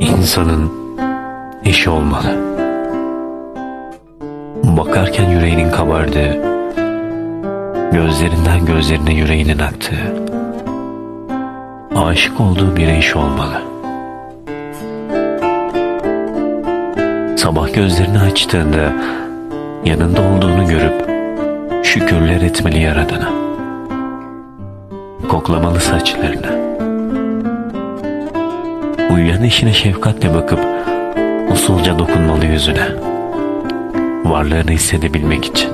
İnsanın eşi olmalı. Bakarken yüreğinin kabardığı, gözlerinden gözlerine yüreğinin aktığı, aşık olduğu bir eş olmalı. Sabah gözlerini açtığında yanında olduğunu görüp şükürler etmeli Yaradan'a. Koklamalı saçlarını. Uyuyan eşine şefkatle bakıp usulca dokunmalı yüzüne. Varlığını hissedebilmek için.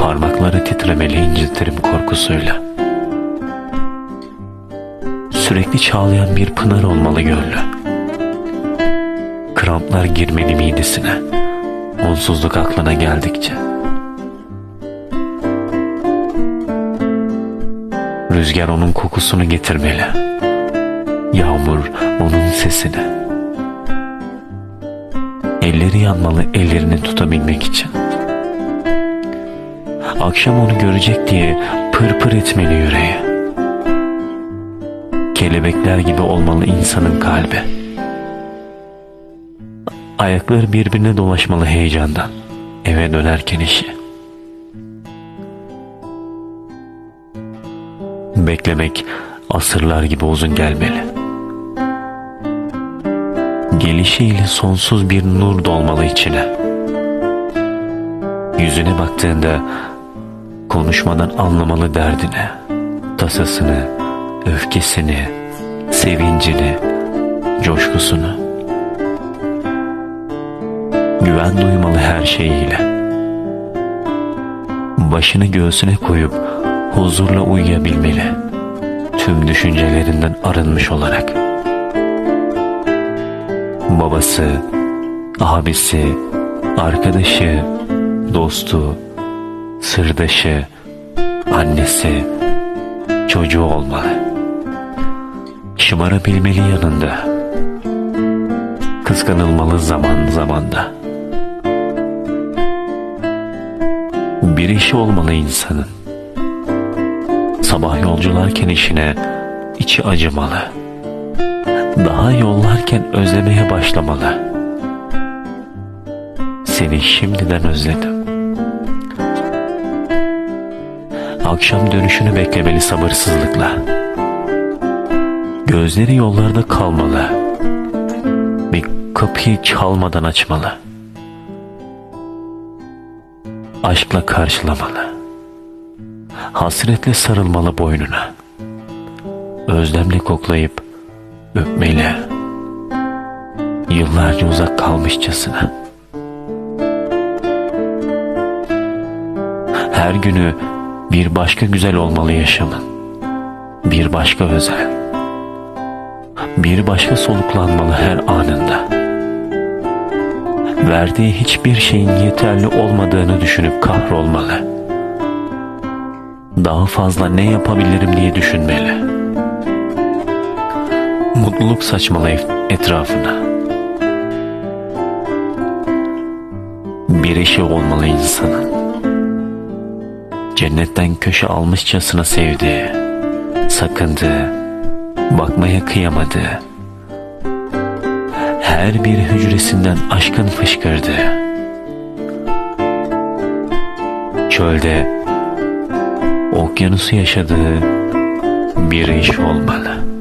Parmakları titremeli incitirim korkusuyla. Sürekli çağlayan bir pınar olmalı gönlü. Kramplar girmeli midesine. Onsuzluk aklına geldikçe. Rüzgar onun kokusunu getirmeli. Yağmur onun sesini. Elleri yanmalı ellerini tutabilmek için. Akşam onu görecek diye pır pır etmeli yüreği. Kelebekler gibi olmalı insanın kalbi. Ayakları birbirine dolaşmalı heyecandan. Eve dönerken işi. Beklemek asırlar gibi uzun gelmeli. Gelişiyle sonsuz bir nur dolmalı içine. Yüzüne baktığında konuşmadan anlamalı derdini, tasasını, öfkesini, sevincini, coşkusunu. Güven duymalı her şeyiyle. Başını göğsüne koyup huzurla uyuyabilmeli. Tüm düşüncelerinden arınmış olarak. Babası, abisi, arkadaşı, dostu, sırdaşı, annesi, çocuğu olmalı. Şımarabilmeli yanında. Kıskanılmalı zaman zamanda. Bir işi olmalı insanın. Sabah yolcularken işine içi acımalı. Daha yollarken özlemeye başlamalı. Seni şimdiden özledim. Akşam dönüşünü beklemeli sabırsızlıkla. Gözleri yollarda kalmalı. Bir kapıyı çalmadan açmalı. Aşkla karşılamalı. Hasretle sarılmalı boynuna. Özlemle koklayıp öpmeli. Yıllarca uzak kalmışçasına. Her günü bir başka güzel olmalı yaşamın. Bir başka özel. Bir başka soluklanmalı her anında. Verdiği hiçbir şeyin yeterli olmadığını düşünüp kahrolmalı. Daha fazla ne yapabilirim diye düşünmeli. Mutluluk saçmalı etrafına. Bir eşi olmalı insanın cennetten köşe almışçasına sevdiği, sakındığı, bakmaya kıyamadığı, her bir hücresinden aşkın fışkırdığı, çölde okyanusu yaşadığı bir iş olmalı.